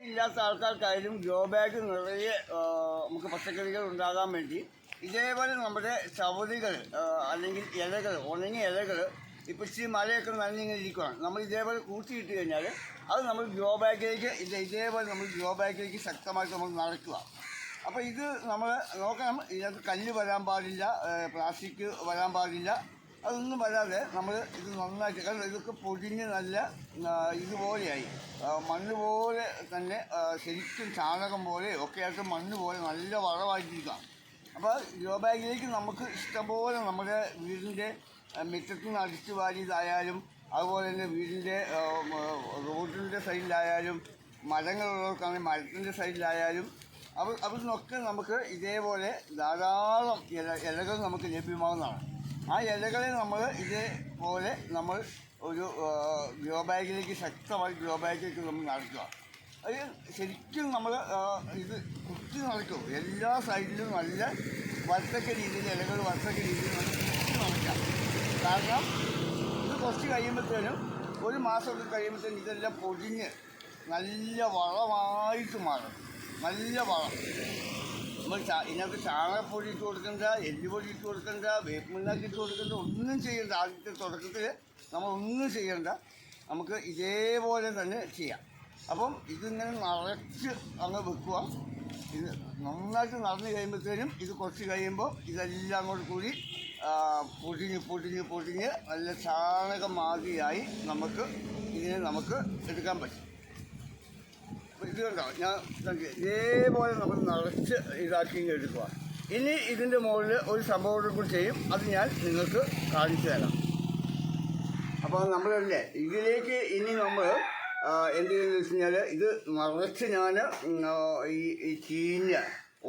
ഇല്ലാത്ത ആൾക്കാർക്കായാലും grow bag നിറയെ നമുക്ക് പച്ചക്കറികൾ ഉണ്ടാകാൻ വേണ്ടി ഇതേപോലെ നമ്മുടെ ചവതികൾ അല്ലെങ്കിൽ ഇലകൾ ഉണങ്ങിയ ഇലകൾ ഇപ്പോൾ ഇച്ചിരി മഴയൊക്കെ നനഞ്ഞിങ്ങനെ ഇരിക്കുകയാണ് നമ്മൾ ഇതേപോലെ കൂട്ടിയിട്ട് കഴിഞ്ഞാൽ അത് നമ്മൾ ഗ്രോ ബാഗിലേക്ക് ഇത് ഇതേപോലെ നമ്മൾ ഗ്രോ ബാഗിലേക്ക് ശക്തമായിട്ട് നമ്മൾ നടക്കുക. അപ്പോൾ ഇത് നമ്മൾ നോക്കണം ഇതിനകത്ത് കല്ല് വരാൻ പാടില്ല പ്ലാസ്റ്റിക് വരാൻ പാടില്ല. അതൊന്നും വരാതെ നമ്മൾ ഇത് നന്നാക്കി. കാരണം ഇതൊക്കെ പൊടിഞ്ഞ് നല്ല ഇതുപോലെയായി. മണ്ണ് പോലെ തന്നെ ശരിക്കും ചാണകം പോലെ ഒക്കെ ആയിട്ട് മണ്ണ് പോലെ നല്ല വളമായിട്ടിരിക്കാം അപ്പോൾ ഗ്രോ ബാഗിലേക്ക് നമുക്ക് ഇഷ്ടംപോലെ നമ്മുടെ വീടിന്റെ മിറ്റത്ത് നിന്ന് അടിച്ചു വാരിയതായാലും അതുപോലെ തന്നെ വീടിന്റെ റോഡിന്റെ സൈഡിലായാലും മരങ്ങളുള്ളവർക്കാണെങ്കിൽ മരത്തിന്റെ സൈഡിലായാലും അവ അവിടെ നിന്നൊക്കെ നമുക്ക് ഇതേപോലെ ധാരാളം ഇല ഇലകൾ നമുക്ക് ലഭ്യമാകുന്നതാണ് ആ ഇലകളെ നമ്മൾ ഇതേപോലെ നമ്മൾ ഒരു ഗ്രോ ബാഗിലേക്ക് ശക്തമായി ഗ്രോ ബാഗിലേക്ക് നമ്മൾ നടക്കുക. അത് ശരിക്കും നമ്മൾ ഇത് കുത്തി നടക്കും. എല്ലാ സൈഡിലും നല്ല വരത്തക്ക രീതിയിൽ ഇലകൾ വരത്തക്ക രീതിയിൽ നമ്മൾ കുത്തി നടക്കാം കാരണം ഇത് കുറച്ച് കഴിയുമ്പോഴത്തേനും ഒരു മാസമൊക്കെ കഴിയുമ്പോഴത്തേനും ഇതെല്ലാം പൊടിഞ്ഞ് നല്ല വളമായിട്ട് മാറും. നല്ല വളം. നമ്മൾ ഇതിനകത്ത് ചാണകപ്പൊടി ഇട്ട് കൊടുക്കണ്ട എല്ലുപൊടി ഇട്ട് കൊടുക്കണ്ട വേപ്പിണ്ണാക്കി ഇട്ട് കൊടുക്കണ്ട ഒന്നും ചെയ്യണ്ട. ആദ്യത്തെ തുടക്കത്തിൽ നമ്മൾ ഒന്നും ചെയ്യണ്ട. നമുക്ക് ഇതേപോലെ തന്നെ ചെയ്യാം. അപ്പം ഇതിങ്ങനെ നിറച്ച് അങ്ങ് വെക്കുക. ഇത് നന്നായിട്ട് നടന്നു കഴിയുമ്പോഴത്തേനും ഇത് കുറച്ച് കഴിയുമ്പോൾ ഇതെല്ലാം കൂടെ കൂടി പൊടിഞ്ഞ് പൊടിഞ്ഞ് പൊടിഞ്ഞ് നല്ല ചാണകമാതിരിയായി നമുക്ക് ഇതിനെ നമുക്ക് എടുക്കാൻ പറ്റും. ഇത് ഞാൻ. ഇതേപോലെ നമ്മൾ നിറച്ച് ഇതാക്കി എടുക്കുക ഇനി ഇതിന്റെ മുകളിൽ ഒരു സംഭവം കൂടി ചെയ്യും അത് ഞാൻ നിങ്ങൾക്ക് കാണിച്ചു തരാം. അപ്പോൾ നമ്മളല്ലേ ഇതിലേക്ക് ഇനി നമ്മൾ എന്ത് ചെയ്യുന്നത് വെച്ച് കഴിഞ്ഞാൽ ഇത് നിറച്ച് ഞാൻ ഈ ഈ ചീഞ്ഞ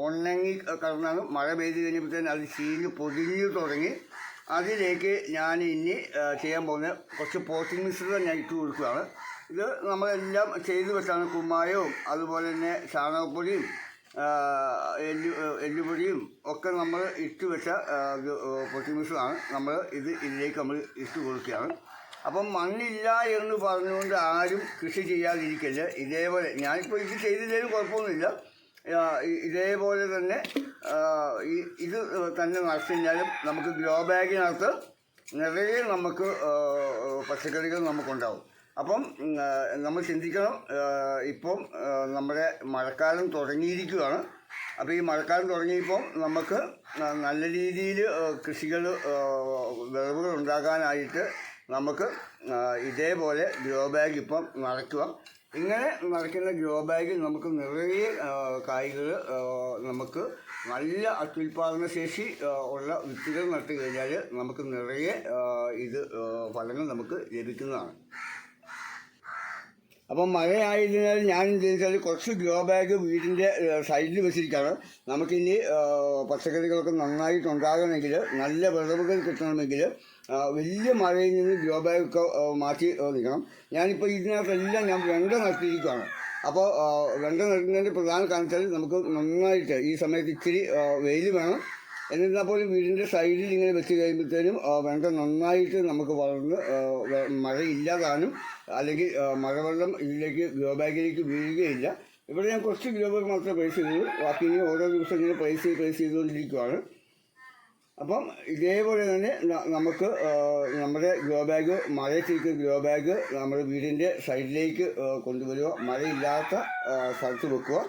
ഉണങ്ങി കിടന്നാണ് മഴ പെയ്ത് കഴിഞ്ഞപ്പോഴത്തേന് അത് ചീഞ്ഞ് പൊതിഞ്ഞ് തുടങ്ങി. അതിലേക്ക് ഞാൻ ഇനി ചെയ്യാൻ പോകുന്ന കുറച്ച് പോസ്റ്റിംഗ് മിശ്രിതം ഞാൻ ഇട്ട് കൊടുക്കുകയാണ്. ഇത് നമ്മളെല്ലാം ചെയ്തു വെച്ചാണ് കുമ്മായവും അതുപോലെ തന്നെ ചാണകപ്പൊടിയും എല്ലു എല്ലുപൊടിയും ഒക്കെ നമ്മൾ ഇട്ട് വെച്ച പൊട്ടിമിഷമാണ് നമ്മൾ ഇത് ഇതിലേക്ക് നമ്മൾ ഇട്ട് കൊടുക്കുകയാണ്. അപ്പം മണ്ണില്ല എന്ന് പറഞ്ഞുകൊണ്ട് ആരും കൃഷി ചെയ്യാതിരിക്കല്ല? ഇതേപോലെ ഞാനിപ്പോൾ ഇത് ചെയ്തില്ലെങ്കിലും കുഴപ്പമൊന്നുമില്ല. ഇതേപോലെ തന്നെ ഇത് തന്നെ നടത്തിയാലും നമുക്ക് ഗ്രോ ബാഗിനകത്ത് നിറയെ നമുക്ക് പച്ചക്കറികൾ നമുക്കുണ്ടാവും. അപ്പം നമ്മൾ ചിന്തിക്കണം ഇപ്പം നമ്മുടെ മഴക്കാലം തുടങ്ങിയിരിക്കുകയാണ്. അപ്പോൾ ഈ മഴക്കാലം തുടങ്ങിയപ്പം നമുക്ക് നല്ല രീതിയിൽ കൃഷികൾ വിളവുകൾ ഉണ്ടാക്കാനായിട്ട് നമുക്ക് ഇതേപോലെ ഗ്രോ ബാഗ് ഇപ്പം നിറയ്ക്കുക ഇങ്ങനെ നിറയ്ക്കുന്ന ഗ്രോ ബാഗിൽ നമുക്ക് നിറയെ കായ്കൾ നമുക്ക് നല്ല അത്യുൽപാദന ശേഷി ഉള്ള വിത്തുകൾ നട്ടു കഴിഞ്ഞാൽ നമുക്ക് നിറയെ ഇത് ഫലങ്ങൾ നമുക്ക് ലഭിക്കുന്നതാണ്. അപ്പം മഴയായതിനാൽ ഞാൻ എന്ത് കുറച്ച് ഗ്രോ ബാഗ് വീടിന്റെ സൈഡിൽ വെച്ചിരിക്കുകയാണ്. നമുക്കിനി പച്ചക്കറികളൊക്കെ നന്നായിട്ട് ഉണ്ടാകണമെങ്കിൽ നല്ല വിളവുകൾ കിട്ടണമെങ്കിൽ വലിയ മഴയിൽ നിന്ന് ഗ്രോ ബാഗൊക്കെ മാറ്റി നിൽക്കണം. ഞാനിപ്പോൾ ഇതിനകത്തെല്ലാം ഞാൻ വെണ്ട നട്ടിരിക്കുകയാണ്. അപ്പോൾ വെണ്ട നടുന്നതിന്റെ പ്രധാന കാരണം വെച്ചാൽ നമുക്ക് നന്നായിട്ട് ഈ സമയത്ത് ഇച്ചിരി വെയിൽ വേണം. എന്നിരുന്നാൽ പോലും വീടിന്റെ സൈഡിൽ ഇങ്ങനെ വെച്ച് കഴിയുമ്പോഴത്തേനും വെള്ളം നന്നായിട്ട് നമുക്ക് വളർന്ന് മഴയില്ലാതാനും അല്ലെങ്കിൽ മഴവെള്ളം ഇതിലേക്ക് ഗ്രോ ബാഗിലേക്ക് വീഴുകയില്ല. ഇവിടെ ഞാൻ കുറച്ച് ഗ്രോ ബാഗ് മാത്രമേ പ്ലേസ് ചെയ്തുള്ളൂ. ബാക്കി ഇനി ഓരോ ദിവസം ഇങ്ങനെ പ്ലേസ് ചെയ്ത് പ്ലേസ് ചെയ്തുകൊണ്ടിരിക്കുകയാണ് അപ്പം ഇതേപോലെ തന്നെ നമുക്ക് നമ്മുടെ ഗ്രോ ബാഗ് മഴയത്തേക്ക് ഗ്രോ ബാഗ് നമ്മുടെ വീടിന്റെ സൈഡിലേക്ക് കൊണ്ടുവരിക മഴയില്ലാത്ത സ്ഥലത്ത് വെക്കുക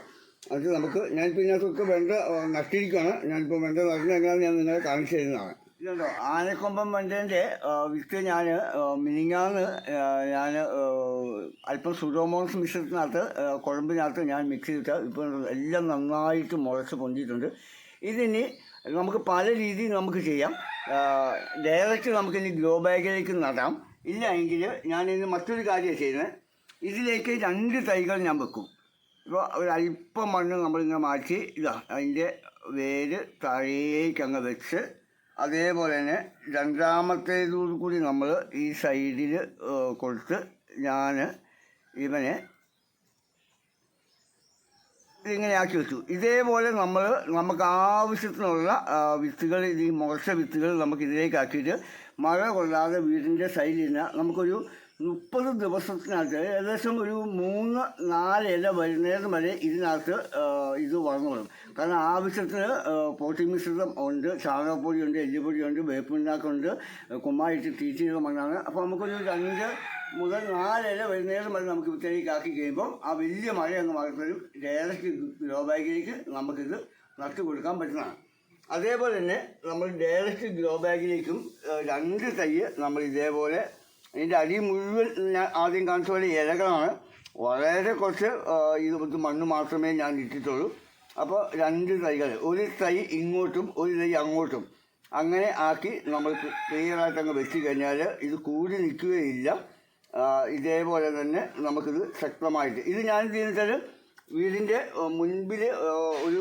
എന്നിട്ട് നമുക്ക് ഞാനിപ്പോൾ ഇതിനകത്തൊക്കെ വെണ്ട ആ, നട്ടിരിക്കുകയാണ് ഞാനിപ്പോൾ വെണ്ട നടുന്നത് എങ്ങനെയാണെന്ന് ഞാൻ നിങ്ങളെ കാണിച്ചു തരുന്നതാണ്. ഇതുണ്ടോ? ആനക്കൊമ്പൻ വെണ്ടേന്റെ വിത്ത് ഞാൻ മിനിങ്ങാന്ന് ഞാൻ അല്പം സുഡോമോൺസ് മിശ്രത്തിനകത്ത് കുഴമ്പിനകത്ത് ഞാൻ മിക്സ് ചെയ്തിട്ട് ഇപ്പോൾ എല്ലാം നന്നായിട്ട് മുളച്ച് പൊന്തിയിട്ടുണ്ട്. ഇതിനി നമുക്ക് പല രീതിയിൽ നമുക്ക് ചെയ്യാം. ഡയറക്റ്റ് നമുക്കിനി ഗ്രോ ബാഗിലേക്ക് നടാം. ഇല്ല എങ്കിൽ ഞാനിന്ന് മറ്റൊരു കാര്യം ചെയ്യുന്നത്. ഇതിലേക്ക് രണ്ട് തൈകൾ ഞാൻ വെക്കും. ഇപ്പോൾ ഒരല്പം മണ്ണ് നമ്മളിങ്ങനെ മാറ്റി ഇതാ അതിന്റെ വേര് താഴേക്ക് അങ്ങ് വെച്ച് അതേപോലെ തന്നെ രണ്ടാമത്തേതോടു കൂടി നമ്മൾ ഈ സൈഡിൽ കൊടുത്ത് ഞാൻ ഇവനെ ഇങ്ങനെ ആക്കി വെച്ചു. ഇതേപോലെ നമ്മൾ നമുക്ക് ആവശ്യത്തിനുള്ള വിത്തുകൾ ഈ മുളച്ച വിത്തുകൾ നമുക്ക് ഇതിലേക്ക് ആക്കിയിട്ട് മഴ കൊള്ളാതെ വീടിന്റെ സൈഡിൽ നിന്ന് നമുക്കൊരു മുപ്പത് ദിവസത്തിനകത്ത് ഏകദേശം ഒരു മൂന്ന് നാല് ഇല വരുന്നേരം വരെ ഇതിനകത്ത് ഇത് വളർന്നോളും കാരണം ആവശ്യത്തിന് പോട്ടി മിശ്രിതം ഉണ്ട് ചാണകപ്പൊടിയുണ്ട് എല്ലുപൊടിയുണ്ട് വേപ്പിണ്ടാക്കുണ്ട് കുമ്മായിട്ട് തീറ്റി മണ്ണാണ് അപ്പോൾ നമുക്കൊരു രണ്ട് മുതൽ നാല് ഇല വരുന്നേരം വരെ നമുക്ക് വിത്തേക്ക് ആക്കി കഴിയുമ്പോൾ ആ വലിയ മഴ അങ്ങ് മാറിത്തരും ഡയറക്റ്റ് ഗ്രോ ബാഗിലേക്ക് നമുക്കിത് നട്ടു കൊടുക്കാൻ പറ്റുന്നതാണ്. അതേപോലെ തന്നെ നമ്മൾ ഡയറക്റ്റ് ഗ്രോ ബാഗിലേക്കും രണ്ട് തൈ നമ്മൾ ഇതേപോലെ ഇതിന്റെ അടി മുഴുവൻ ഞാൻ ആദ്യം കാണിച്ച പോലെ ഇലകളാണ്. വളരെ കുറച്ച് ഇത് മണ്ണ് മാത്രമേ ഞാൻ ഇട്ടിട്ടുള്ളൂ. അപ്പോൾ രണ്ട് തൈകൾ ഒരു തൈ ഇങ്ങോട്ടും ഒരു തൈ അങ്ങോട്ടും. അങ്ങനെ ആക്കി നമ്മൾ ക്ലിയറായിട്ട് അങ്ങ് വെച്ച് കഴിഞ്ഞാൽ ഇത് കൂടി നിൽക്കുകയില്ല. ഇതേപോലെ തന്നെ നമുക്കിത് ശക്തമായിട്ട്. ഇത് ഞാൻ ചെയ്യുന്നത് വീടിന്റെ മുൻപിൽ ഒരു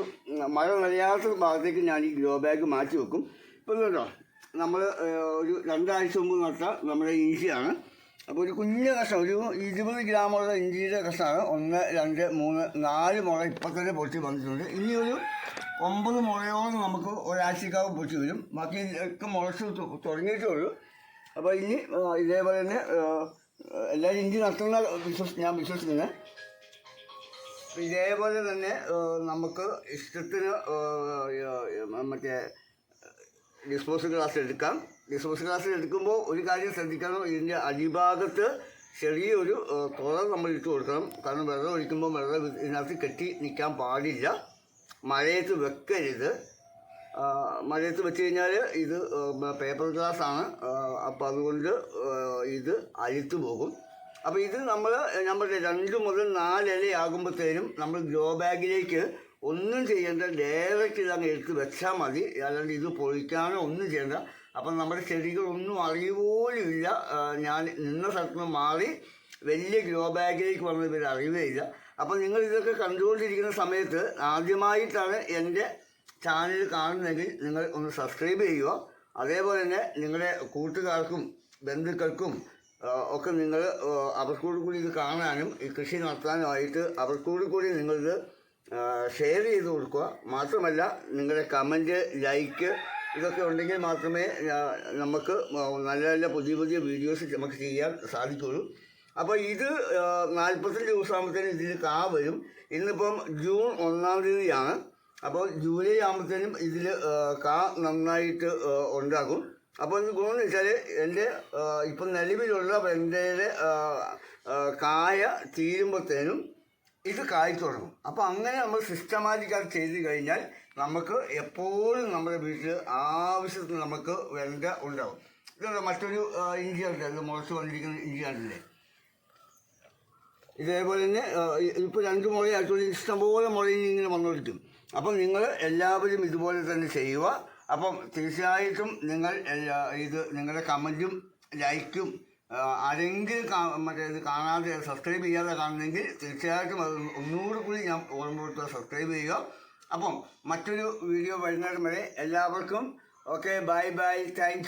മഴ നനയാത്ത ഭാഗത്തേക്ക് ഞാൻ ഈ ഗ്രോ ബാഗ് മാറ്റി വെക്കും. ഇപ്പോൾ കേട്ടോ നമ്മൾ ഒരു രണ്ടാഴ്ച മുമ്പ് നട്ട നമ്മുടെ ഇഞ്ചിയാണ്. അപ്പോൾ ഒരു കുഞ്ഞ് കഷ ഒരു ഇരുപത് ഗ്രാമുള്ള ഇഞ്ചിയുടെ കഷ്ണമാണ് ഒന്ന് രണ്ട് മൂന്ന് നാല് മുള ഇപ്പം തന്നെ പൊട്ടി വന്നിട്ടുണ്ട്. ഇനി ഒരു ഒമ്പത് മുളയോളം നമുക്ക് ഒരാഴ്ചക്കാവ് പൊട്ടി വരും. ബാക്കി ഒക്കെ മുളച്ച് തുടങ്ങിയിട്ടേ ഉള്ളൂ. അപ്പോൾ ഇനി ഇതേപോലെ തന്നെ എല്ലാ എല്ലാവരും ഇഞ്ചി നടത്തുന്ന വിശ്വസ് ഞാൻ വിശ്വസിക്കുന്നത് ഇതേപോലെ തന്നെ നമുക്ക് ഇഷ്ടത്തിന് മറ്റേ ഡിസ്പോസൽ ഗ്ലാസ് എടുക്കാം. ഡിസ്പോസൽ ഗ്ലാസ് എടുക്കുമ്പോൾ ഒരു കാര്യം ശ്രദ്ധിക്കണം. ഇതിന്റെ അടിഭാഗത്ത് ചെറിയൊരു തുറ നമ്മൾ ഇട്ട് കൊടുക്കണം. കാരണം വെള്ളം ഒഴിക്കുമ്പോൾ വെള്ളം ഇത് ഇതിനകത്ത് കെട്ടി നിൽക്കാൻ പാടില്ല. മഴയത്ത് വെക്കരുത്. മഴയത്ത് വെച്ച് കഴിഞ്ഞാൽ ഇത് പേപ്പർ ഗ്ലാസ് ആണ്. അപ്പം അതുകൊണ്ട് ഇത് അഴുത്തു പോകും. അപ്പോൾ ഇത് നമ്മൾ നമ്മുടെ രണ്ട് മുതൽ നാലിലയാകുമ്പോഴത്തേനും നമ്മൾ ഗ്രോ ബാഗിലേക്ക് ഒന്നും ചെയ്യേണ്ട ഡയറക്റ്റ് ഇതങ്ങ് എടുത്ത് വെച്ചാൽ മതി. അല്ലാണ്ട് ഇത് പൊളിക്കാനോ ഒന്നും ചെയ്യേണ്ട. അപ്പം നമ്മുടെ ചെടികളൊന്നും അറിയുപോലും ഇല്ല ഞാൻ നിന്ന സ്ഥലത്ത് നിന്ന് മാറി വലിയ ഗ്രോ ബാഗിലേക്ക് വന്ന ഇവർ അറിയുകയില്ല. അപ്പം നിങ്ങൾ ഇതൊക്കെ കണ്ടുകൊണ്ടിരിക്കുന്ന സമയത്ത് ആദ്യമായിട്ടാണ് എന്റെ ചാനൽ കാണുന്നതെങ്കിൽ നിങ്ങൾ ഒന്ന് സബ്സ്ക്രൈബ് ചെയ്യുക. അതേപോലെ തന്നെ നിങ്ങളുടെ കൂട്ടുകാർക്കും ബന്ധുക്കൾക്കും ഒക്കെ നിങ്ങൾ അവർക്കോട് കൂടി ഇത് കാണാനും ഈ കൃഷി നടത്താനുമായിട്ട് അവർക്കോട് കൂടി നിങ്ങളിത് ഷെയർ ചെയ്ത് കൊടുക്കുക. മാത്രമല്ല നിങ്ങളുടെ കമന്റ് ലൈക്ക് ഇതൊക്കെ ഉണ്ടെങ്കിൽ മാത്രമേ നമുക്ക് നല്ല നല്ല പുതിയ പുതിയ വീഡിയോസ് നമുക്ക് ചെയ്യാൻ സാധിക്കുള്ളൂ അപ്പോൾ ഇത് നാൽപ്പത്തഞ്ച് ദിവസമാകുമ്പോഴത്തേനും ഇതിൽ കാ വരും. ഇന്നിപ്പം ജൂൺ ഒന്നാം തീയതിയാണ്. അപ്പോൾ ജൂലൈ ആകുമ്പോഴത്തേനും ഇതിൽ കാ നന്നായിട്ട് ഉണ്ടാകും. അപ്പോൾ ഇത് ഗുണമെന്ന് വെച്ചാൽ എന്റെ ഇപ്പം നിലവിലുള്ള എന്റെ കായ തീരുമ്പോഴത്തേനും ഇത് കായ് തുടങ്ങും. അപ്പോൾ അങ്ങനെ നമ്മൾ സിസ്റ്റമാറ്റിക്കായിട്ട് ചെയ്ത് കഴിഞ്ഞാൽ നമുക്ക് എപ്പോഴും നമ്മുടെ വീട്ടിൽ ആവശ്യത്തിന് നമുക്ക് വെണ്ട ഉണ്ടാവും. ഇതുണ്ട്? മറ്റൊരു ഇഞ്ചി ഉണ്ട് ഇത് മുളച്ച് വന്നിരിക്കുന്ന ഇഞ്ചി കണ്ടില്ലേ? ഇതേപോലെ തന്നെ ഇപ്പോൾ രണ്ട് മുളയായിട്ടുള്ള ഇഷ്ടംപോലെ മുളയിൽ ഇങ്ങനെ വന്നുകൊടുക്കും അപ്പം നിങ്ങൾ എല്ലാവരും ഇതുപോലെ തന്നെ ചെയ്യുക. അപ്പം തീർച്ചയായിട്ടും നിങ്ങൾ ഇത് നിങ്ങളുടെ കമന്റും ലൈക്കും ആരെങ്കിലും മറ്റേ ഇത് കാണാതെ സബ്സ്ക്രൈബ് ചെയ്യാതെ കാണുന്നെങ്കിൽ തീർച്ചയായിട്ടും അത് ഒന്നുകൂടി കൂടി ഞാൻ ഓർമ്മപ്പെടുത്തുക. സബ്സ്ക്രൈബ് ചെയ്യുക. അപ്പം മറ്റൊരു വീഡിയോ വരുന്നതിന് വരെ എല്ലാവർക്കും ഓക്കെ ബൈ ബൈ താങ്ക്